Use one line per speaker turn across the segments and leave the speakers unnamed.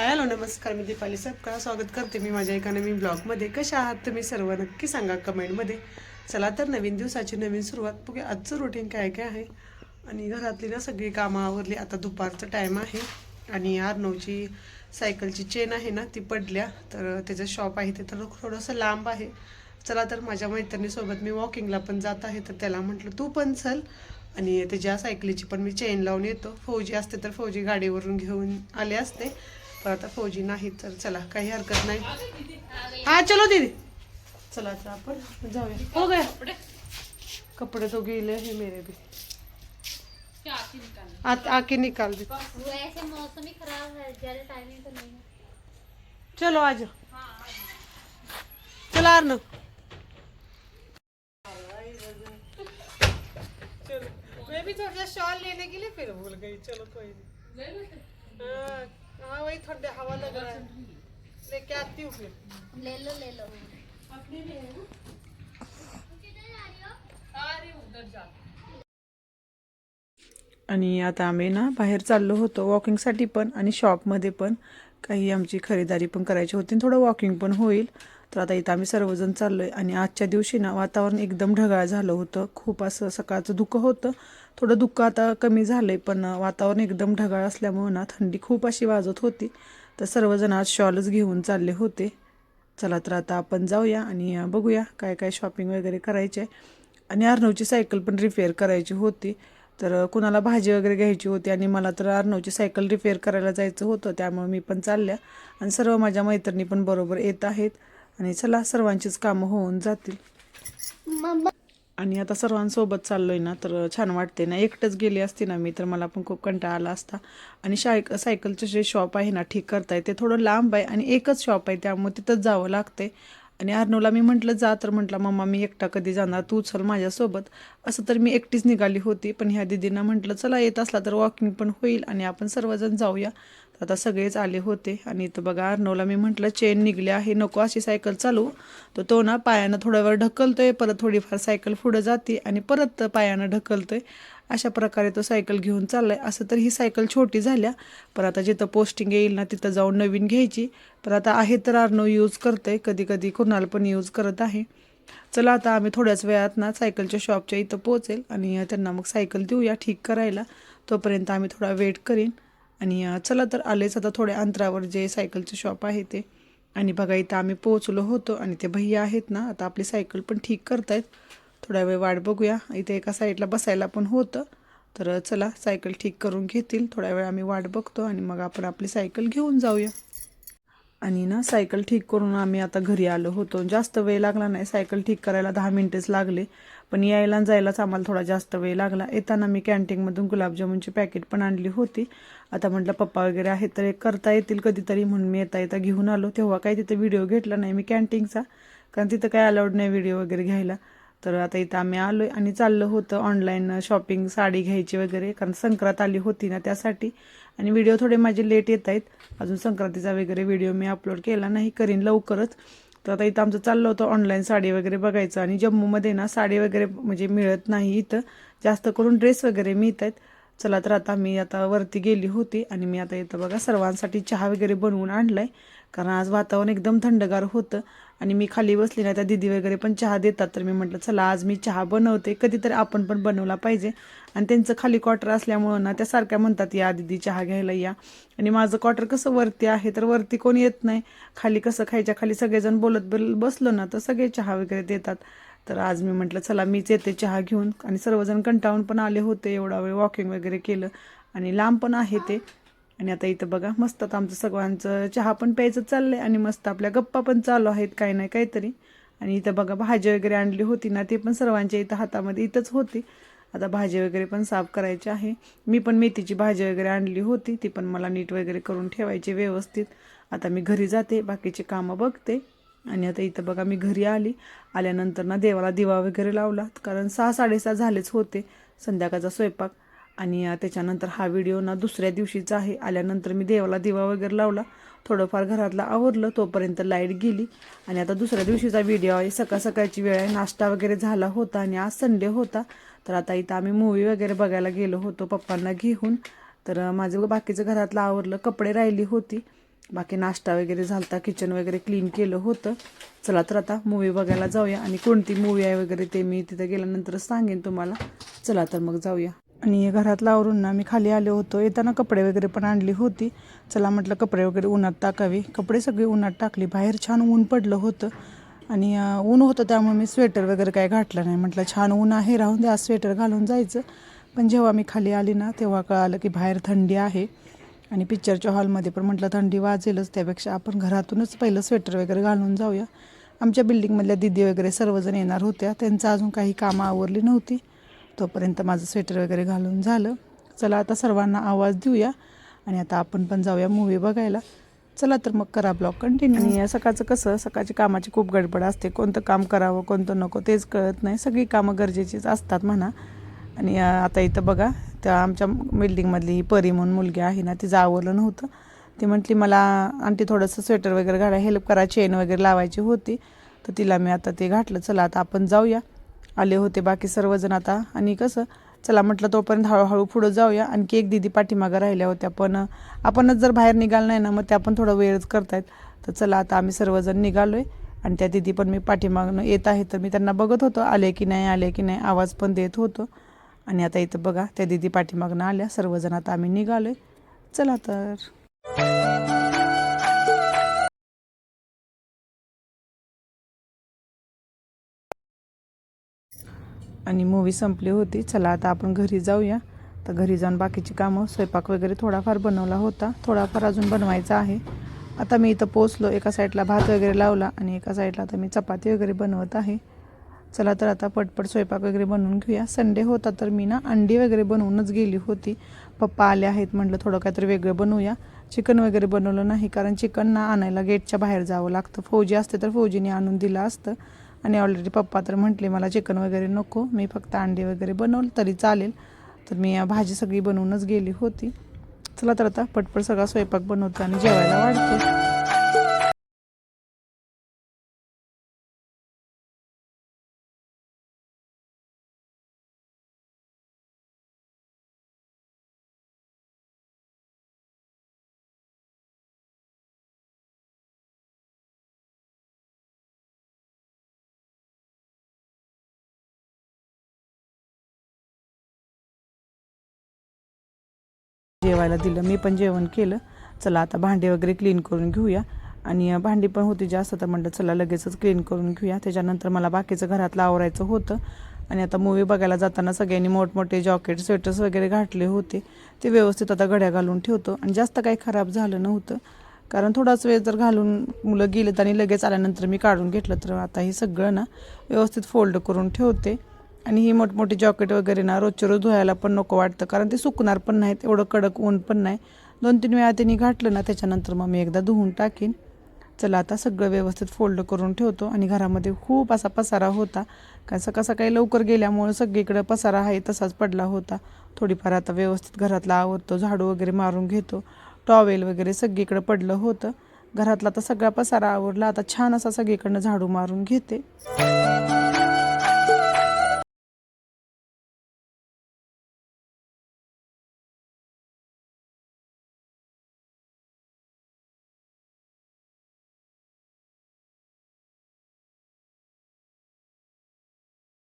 Hello नमस्कार मी दीपाली सबका स्वागत करते मी माझ्या एका नवीन ब्लॉगमध्ये. कशा आहात तुम्ही सर्व? नक्की सांगा कमेंटमध्ये. चला तर नवीन दिवसाची नवीन सुरुवात बघूया. आजचं रुटीन काय काय आहे? आणि घरातली ना सगळी कामं आवरली. आता दुपारचं टाईम आहे. आणि आर्नवची सायकलची चेन आहे ना ती पडल्या. तर त्याचं शॉप आहे ते तर थोडंसं लांब आहे. चला तर माझ्या मैत्रिणीसोबत मी वॉकिंगला पण जात आहे. तर त्याला म्हटलं तू पण चल. आणि त्याच्या सायकलीची पण मी चेन लावून येतो. फौजी असते तर फौजी गाडीवरून घेऊन आले असते. पण आता फौजी नाही तर चला काही हरकत नाही. हा चलो दीदी. चला आता आपण जाऊया. हो गया. कपड़े तो गीले हैं मेरे भी. आ, आके निकाल दे.
वो ऐसे मौसम ही खराब है ज़्यादा टाइमिंग तो नहीं है।
चलो आ जाओ. चलो अर्नव मैं भी थोड़ा सा शॉल लेने के लिए फिर भूल गई। चलो कोई नहीं। हाँ वही ठंडे हवा लग रहा है लेके आती हूँ फिर
ले लो ले लो
आणि आता आम्ही ना बाहेर चाललो होतो वॉकिंगसाठी पण आणि शॉपमध्ये पण. काही आमची खरेदारी पण करायची होती आणि थोडं वॉकिंग पण होईल. तर आता इथं आम्ही सर्वजण चाललो आहे आणि आजच्या दिवशी ना वातावरण एकदम ढगाळ झालं होतं. खूप असं सकाळचं धुकं होतं. थोडं दुःख आता कमी झालं आहे पण वातावरण एकदम ढगाळ असल्यामुळं ना थंडी खूप अशी वाजत होती. तर सर्वजण आज शॉलच घेऊन चालले होते. चला तर आता आपण जाऊया आणि बघूया काय काय शॉपिंग वगैरे करायचे आणि अर्णवची सायकल पण रिपेअर करायची होती. तर कुणाला भाजी वगैरे घ्यायची होती आणि मला तर अर्णवची सायकल रिपेअर करायला जायचं होतं त्यामुळे मी पण चालल्या. आणि सर्व माझ्या मैत्रिणी पण बरोबर येत आहेत. आणि चला सर्वांचीच कामं होऊन जातील. आणि आता सर्वांसोबत चाललोय ना तर छान वाटते ना. एकटंच गेली असती ना मी तर मला पण खूप कंटाळा आला असता. आणि शाय सायकलचं जे शॉप आहे ना ठीक करताय ते थोडं लांब आहे आणि एकच शॉप आहे त्यामुळे तिथंच जावं लागते आणि अर्नवला मी म्हटलं जा. तर म्हटलं मम्मा मी एकटा कधी जाणार? तू चल माझ्यासोबत. असं तर मी एकटीच निघाली होती पण ह्या दिदींना म्हटलं चला येत असला तर वॉकिंग पण होईल आणि आपण सर्वजण जाऊया. तर आता सगळेच आले होते. आणि इथं बघा अर्नवला मी म्हटलं चेन निघली आहे नको अशी सायकल चालू तर तो ना पायानं थोडा वेळ ढकलतोय परत थोडीफार सायकल पुढं जाते आणि परत पायानं ढकलतोय. अशा प्रकारे तो सायकल घेऊन चाललाय. असं तर ही सायकल छोटी झाल्या पण आता जिथं पोस्टिंग येईल ना तिथं जाऊन नवीन घ्यायची. पण आता आहे तर अर्नव यूज करतंय कधी कधी कुणाला पण यूज करत आहे. चला आता आम्ही थोड्याच वेळात ना सायकलच्या शॉपच्या इथं पोहोचेल आणि त्यांना मग सायकल देऊया ठीक करायला. तोपर्यंत आम्ही थोडा वेट करीन. आणि चला तर आलेच आता थोड्या अंतरावर जे सायकलचं शॉप आहे ते. आणि बघा इथं आम्ही पोहोचलो होतो आणि ते भैया आहेत ना आता आपली सायकल पण ठीक करतायत. थोडा वेळ वाट बघूया. इथे एका साईडला बसायला पण होतं. तर चला सायकल ठीक करून घेतील. थोड्या वेळ आम्ही वाट बघतो आणि मग आपण आपली सायकल घेऊन जाऊया. आणि ना सायकल ठीक करून आम्ही आता घरी आलो होतो. जास्त वेळ लागला नाही. सायकल ठीक करायला दहा मिनिटेच लागले. पण यायला जायलाच आम्हाला थोडा जास्त वेळ लागला. येताना मी कॅन्टीनमधून गुलाबजामुनची पॅकेट पण आणली होती. आता म्हटलं पप्पा वगैरे आहेत तर एक करता येतील कधीतरी म्हणून मी येता येता घेऊन आलो. तेव्हा काही तिथं व्हिडिओ घेतला नाही मी कॅन्टीनचा कारण तिथं काय अलाउड नाही व्हिडिओ वगैरे घ्यायला. तर आता इथं आम्ही आलो आहे आणि चाललं होतं ऑनलाईन शॉपिंग साडी घ्यायची वगैरे. कारण संक्रांत आली होती ना त्यासाठी. आणि व्हिडिओ थोडे माझे लेट येत आहेत. अजून संक्रांतीचा वगैरे व्हिडिओ मी अपलोड केला नाही. करीन लवकरच. तर आता इथं आमचं चाललं होतं ऑनलाईन साडी वगैरे बघायचं. आणि जम्मूमध्ये ना साडी वगैरे म्हणजे मिळत नाही इथं. जास्त करून ड्रेस वगैरे मिळत आहेत. चला तर आता मी आता वरती गेली होती. आणि मी आता इथं बघा सर्वांसाठी चहा वगैरे बनवून आणलाय. कारण आज वातावरण एकदम थंडगार होतं. आणि मी खाली बसली नाही त्या दिदी वगैरे पण चहा देतात. तर मी म्हटलं चला आज मी चहा बनवते. कधीतरी आपण पण बनवला पाहिजे. आणि त्यांचं खाली क्वार्टर असल्यामुळं ना त्या सारख्या म्हणतात या दिदी चहा घ्यायला या. आणि माझं क्वार्टर कसं वरती आहे तर वरती कोण येत नाही. खाली कसं खायच्या खाली सगळेजण बोलत बोलत बसलो ना तर सगळे चहा वगैरे देतात. तर आज मी म्हटलं चला मीच येते चहा घेऊन. आणि सर्वजण कंटाळून पण आले होते एवढा वेळ वॉकिंग वगैरे केलं. आणि लांब पण आहे ते. आणि आता इथं बघा मस्त आता आमचं सगळ्यांचं चहा पण प्यायचं चाललंय आणि मस्त आपल्या गप्पा पण चालू आहेत काही नाही काहीतरी. आणि इथं बघा भाजी वगैरे आणली होती ना ती पण सर्वांच्या इथं हातामध्ये इथंच होती. आता भाजी वगैरे पण साफ करायची आहे. मी पण मेथीची भाजी वगैरे आणली होती ती पण मला नीट वगैरे करून ठेवायची व्यवस्थित. आता मी घरी जाते बाकीची कामं बघते. आणि आता इथं बघा मी घरी आली. आल्यानंतर ना देवाला दिवा वगैरे लावला कारण सहा साडेसहा झालेच होते. संध्याकाळचा स्वयंपाक. आणि त्याच्यानंतर हा व्हिडिओ ना दुसऱ्या दिवशीचा आहे. आल्यानंतर मी देवाला दिवा वगैरे लावला. थोडंफार घरातलं आवरलं तोपर्यंत लाइट गेली. आणि आता दुसऱ्या दिवशीचा व्हिडिओ आहे. सकाळ सकाळची वेळ आहे. नाश्ता वगैरे झाला होता आणि आज संडे होता. तर आता इथं आम्ही मूवी वगैरे बघायला गेलो होतो पप्पांना घेऊन. तर माझं बाकीचं घरातलं आवरलं कपडे राहिली होती. बाकी नाश्ता वगैरे झालता किचन वगैरे क्लीन केलं होतं. चला तर आता मूवी बघायला जाऊया. आणि कोणती मूवी आहे वगैरे ते मी तिथं गेल्यानंतर सांगेन तुम्हाला. चला तर मग जाऊया. आणि घरातला आवरून ना मी खाली आलो होतो. येताना कपडे वगैरे पण आणली होती. चला म्हटलं कपडे वगैरे उन्हात टाकावी. कपडे सगळे उन्हात टाकले. बाहेर छान ऊन पडलं होतं. आणि ऊन होतं त्यामुळे मी स्वेटर वगैरे काय घातलं नाही. म्हटलं छान ऊन आहे राहून द्या. स्वेटर घालून जायचं. पण जेव्हा मी खाली आली ना तेव्हा कळालं की बाहेर थंडी आहे. आणि पिक्चरच्या हॉलमध्ये पण म्हटलं थंडी वाजेलच. त्यापेक्षा आपण घरातूनच पहिलं स्वेटर वगैरे घालून जाऊया. आमच्या बिल्डिंगमधल्या दिदी वगैरे सर्वजण येणार होत्या. त्यांचं अजून काही कामं आवरली नव्हती. तोपर्यंत माझं स्वेटर वगैरे घालून झालं. चला आता सर्वांना आवाज देऊया आणि आता आपण पण जाऊया मूवी बघायला. चला तर मग करा ब्लॉग कंटिन्यू आणि या सकाळचं कसं सकाळची कामाची खूप गडबड असते. कोणतं काम करावं कोणतं नको तेच कळत नाही. सगळी कामं गरजेचीच असतात म्हणा. आणि आता इथं बघा त्या आमच्या बिल्डिंगमधली ही परी म्हणून मुलगी आहे ना तिचं आवरलं नव्हतं. ती म्हटली मला आणखी थोडंसं स्वेटर वगैरे घाला हेल्प करा चेन वगैरे लावायची होती. तर तिला मी आता ते घातलं. चला आता आपण जाऊया. आले होते बाकी सर्वजण आता. आणि कसं चला म्हटलं तोपर्यंत हळूहळू पुढं जाऊया. आणखी एक दिदी पाठीमागं राहिल्या होत्या. पण आपणच जर बाहेर निघाल नाही ना मग त्या पण थोडं वेळच करतायत. तर चला आता आम्ही सर्वजण निघालोय. आणि त्या दिदी पण मी पाठीमागनं येत आहे. तर मी त्यांना बघत होतो आले की नाही आले की नाही आवाज पण देत होतो. आणि आता इथं बघा त्या दिदी पाठीमागनं आल्या. सर्वजण आता आम्ही निघालोय. चला तर. आणि मूवी संपली होती. चला आता आपण घरी जाऊया. तर घरी जाऊन बाकीची कामं स्वयंपाक वगैरे थोडाफार बनवला होता. थोडाफार अजून बनवायचा आहे. आता मी इथं पोचलो एका साईडला भात वगैरे लावला आणि एका साईडला आता मी चपाती वगैरे बनवत आहे. चला तर आता पटपट स्वयंपाक वगैरे बनवून घेऊया. संडे होता तर मी ना अंडी वगैरे बनवूनच गेली होती. पप्पा आले आहेत म्हटलं थोडं काहीतरी वेगळं बनवूया. चिकन वगैरे बनवलं नाही कारण चिकन ना आणायला गेटच्या बाहेर जावं लागतं. फौजी असते तर फौजीने आणून दिलं असतं. आणि ऑलरेडी पप्पा तर म्हटले मला चिकन वगैरे नको मी फक्त अंडे वगैरे बनवलं तरी चालेल. तर मी भाजी सगळी बनवूनच गेली होती. चला तर आता पटपट सगळा स्वयंपाक बनवतो आणि जेवायला वाढते. जेवायला दिलं. मी पण जेवण केलं. चला आता भांडे वगैरे क्लीन करून घेऊया. आणि भांडी पण होती जास्त तर म्हटलं चला लगेचच क्लीन करून घेऊया. त्याच्यानंतर मला बाकीचं घरातलं आवरायचं होतं. आणि आता मूवी बघायला जाताना सगळ्यांनी मोठमोठे जॉकेट स्वेटर्स वगैरे घातले होते. ते व्यवस्थित आता घड्या घालून ठेवतो. आणि जास्त काही खराब झालं नव्हतं. कारण थोडाच वेळ जर घालून मुलं गेलेत आणि लगेच आल्यानंतर मी काढून घेतलं तर आता हे सगळं ना व्यवस्थित फोल्ड करून ठेवते. आणि ही मोठमोठी जॉकेट वगैरे ना रोजच्या रोज धुवायला पण नको वाटतं कारण ते सुकणार पण नाहीत एवढं कडक ऊन पण नाही. दोन तीन वेळा त्यांनी घातलं ना त्याच्यानंतर मग मी एकदा धुवून टाकीन. चला आता सगळं व्यवस्थित फोल्ड करून ठेवतो आणि घरामध्ये खूप असा पसारा होता. कारण सकाळ सकाळी लवकर गेल्यामुळं सगळीकडं पसारा आहे तसाच पडला होता. थोडीफार आता व्यवस्थित घरातला आवरतो झाडू वगैरे मारून घेतो. टॉवेल वगैरे सगळीकडं पडलं होतं. घरातला आता सगळा पसारा आवरला आता छान असा सगळीकडनं झाडू मारून घेते.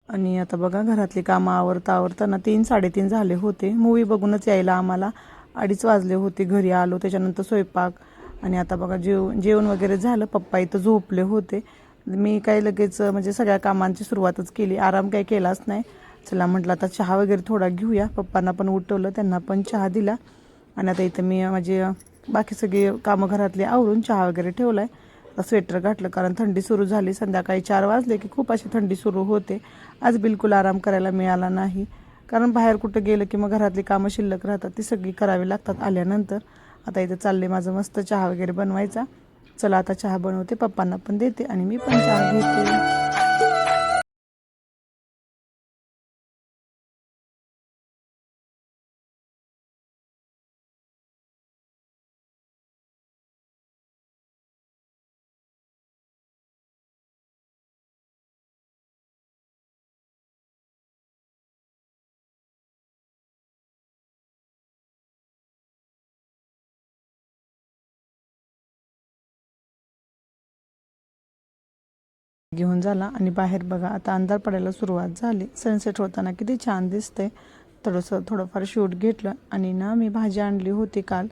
आणि आता बघा घरातली कामं आवरता आवरताना तीन साडेतीन झाले होते. मूवी बघूनच यायला आम्हाला अडीच वाजले होते. घरी आलो त्याच्यानंतर स्वयंपाक आणि आता बघा जेव जेवण वगैरे झालं. पप्पा इथं झोपले होते. मी काही लगेच म्हणजे सगळ्या कामांची सुरुवातच केली. आराम काही केलाच नाही. चला म्हटलं आता चहा वगैरे थोडा घेऊया. पप्पांना पण उठवलं त्यांना पण चहा दिला. आणि आता इथं मी माझे बाकी सगळी कामं घरातली आवरून चहा वगैरे ठेवला आहे स्वेटर घातलं कारण थंडी सुरू झाली संध्याकाळी चार वाजले की खूप अशी थंडी सुरू होते. आज बिलकुल आराम करायला मिळाला नाही. कारण बाहेर कुठं गेलं की मग घरातली कामं शिल्लक राहतात ती सगळी करावी लागतात आल्यानंतर. आता इथं चालले माझं मस्त चहा वगैरे बनवायचा. चला आता चहा बनवते पप्पांना पण देते आणि मी पण चहा घेते. घेऊन झाला. आणि बाहेर बघा आता अंधार पडायला सुरुवात झाली. सनसेट होताना किती छान दिसते थोडंसं थोडंफार शूट घेतलं. आणि ना मी भाजी आणली होती काल.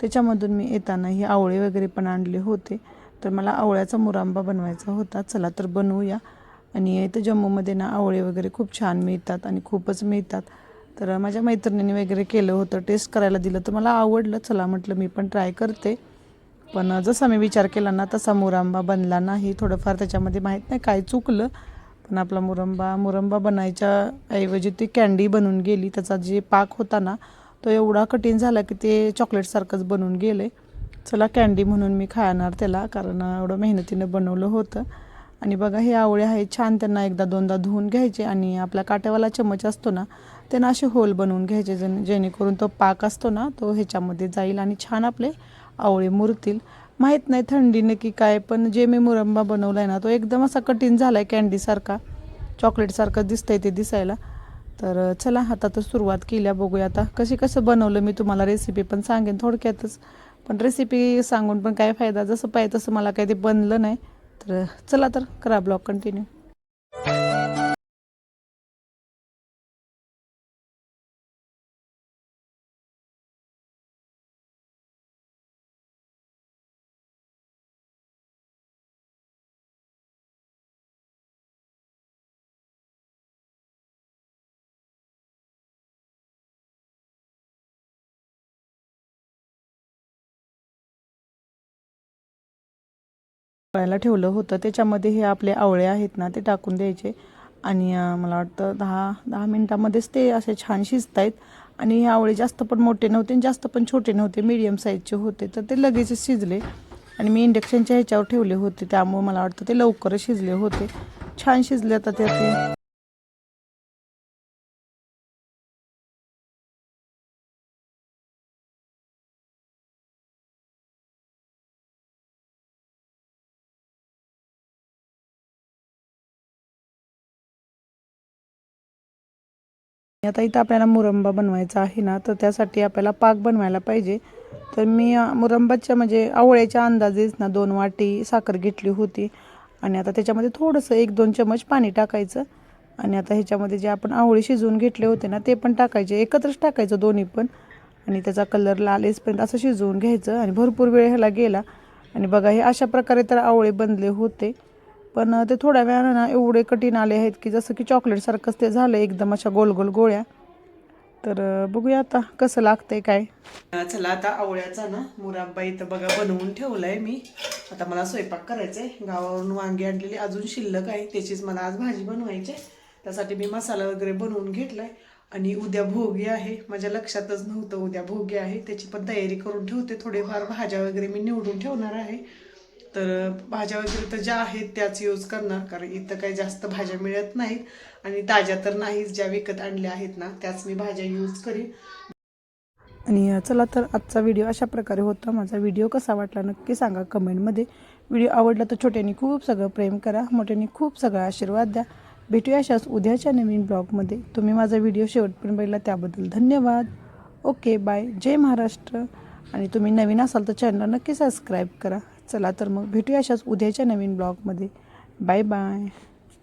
त्याच्यामधून मी येताना ही आवळे वगैरे पण आणले होते. तर मला आवळ्याचा मुरांबा बनवायचा होता. चला तर बनवूया. आणि इथं जम्मूमध्ये ना आवळे वगैरे खूप छान मिळतात आणि खूपच मिळतात. तर माझ्या मैत्रिणीने वगैरे केलं होतं. टेस्ट करायला दिलं. तर मला आवडलं. चला म्हटलं मी पण ट्राय करते. पण जसा मी विचार केला ना तसा मुरंबा बनला नाही. थोडंफार त्याच्यामध्ये माहीत नाही काय चुकलं पण आपला मुरंबा मुरंबा बनायच्या ऐवजी ती कॅन्डी बनून गेली. त्याचा जे पाक होता ना तो एवढा कठीण झाला की ते चॉकलेटसारखंच बनून गेले. चला कॅन्डी म्हणून मी खाणार त्याला कारण एवढं मेहनतीनं बनवलं होतं. आणि बघा हे आवळे आहे छान त्यांना एकदा दोनदा धुवून घ्यायचे आणि आपला काट्यावाला चमच असतो ना त्यांना असे होल बनवून घ्यायचे जेणेकरून तो पाक असतो ना तो ह्याच्यामध्ये जाईल आणि छान आपले आवळे मुरतील. माहीत नाही थंडीने की काय पण जे मी मुरंबा बनवला आहे ना तो एकदम असा कठीण झाला आहे कॅन्डीसारखा चॉकलेटसारखं दिसतंय ते दिसायला. तर चला आता तर सुरुवात केल्या बघूया आता कशी कसं बनवलं मी तुम्हाला रेसिपी पण सांगेन थोडक्यातच. पण रेसिपी सांगून पण काय फायदा जसं पाहिजे तसं मला काही ते बनलं नाही. तर चला तर करा ब्लॉग कंटिन्यू करायला ठेवलं होतं. त्याच्यामध्ये हे आपले आवळे आहेत ना ते टाकून द्यायचे. आणि मला वाटतं दहा दहा मिनटामध्येच ते असे छान शिजत आहेत आणि हे आवळे जास्त पण मोठे नव्हते आणि जास्त पण छोटे नव्हते मीडियम साईजचे होते. तर ते लगेच शिजले. आणि मी इंडक्शनच्या ह्याच्यावर ठेवले होते. त्यामुळे मला वाटतं ते लवकरच शिजले होते. छान शिजले आता ते. आता इथं आपल्याला मुरंबा बनवायचा आहे ना तर त्यासाठी आपल्याला पाक बनवायला पाहिजे. तर मी मुरंबाच्या म्हणजे आवळ्याच्या अंदाजेच ना दोन वाटी साखर घेतली होती. आणि आता त्याच्यामध्ये थोडंसं एक दोन चमच पाणी टाकायचं. आणि आता ह्याच्यामध्ये जे आपण आवळे शिजवून घेतले होते ना ते पण टाकायचे. एकत्रच टाकायचं दोन्ही पण. आणि त्याचा कलर लाल येसपर्यंत असं शिजवून घ्यायचं. आणि भरपूर वेळ ह्याला गेला. आणि बघा हे अशा प्रकारे तर आवळे बनले होते. पण ते थोड्या वेळानं ना एवढे कठीण आले आहेत की जसं की चॉकलेटसारखंच ते झालं एकदम अशा गोल गोल गोळ्या. तर बघूया आता कसं लागतंय काय.
चला आता आवळ्याचा ना मुराब्बा इथं बघा बनवून ठेवलाय मी. आता मला स्वयंपाक करायचा आहे गावावरून वांगी आणलेली अजून शिल्लक आहे त्याचीच मला आज भाजी बनवायची आहे. त्यासाठी मी मसाला वगैरे बनवून घेतलाय. आणि उद्या भोगी आहे. माझ्या लक्षातच नव्हतं उद्या भोगी आहे. त्याची पण तयारी करून ठेवते. थोडेफार भाज्या वगैरे मी निवडून ठेवणार आहे. तर भाज्या वगैरे तर ज्या आहेत त्याच यूज करणार. कारण इथं काही जास्त भाज्या मिळत नाहीत. आणि ताज्या तर नाहीच ज्या विकत आणल्या आहेत ना त्याच मी भाज्या यूज करीन.
आणि चला तर आजचा व्हिडिओ अशा प्रकारे होता. माझा व्हिडिओ कसा वाटला नक्की सांगा कमेंटमध्ये व्हिडिओ आवडला तर छोट्यानी खूप सगळं प्रेम करा. मोठ्यानी खूप सगळा आशीर्वाद द्या. भेटूया अशाच उद्याच्या नवीन ब्लॉगमध्ये तुम्ही माझा व्हिडिओ शेवटपर्यंत बघितला त्याबद्दल धन्यवाद. ओके बाय जय महाराष्ट्र. आणि तुम्ही नवीन असाल तर चॅनल नक्की सबस्क्राईब करा. चला तर मग भेटूया अशाच उद्याच्या नवीन ब्लॉगमध्ये. Bye bye.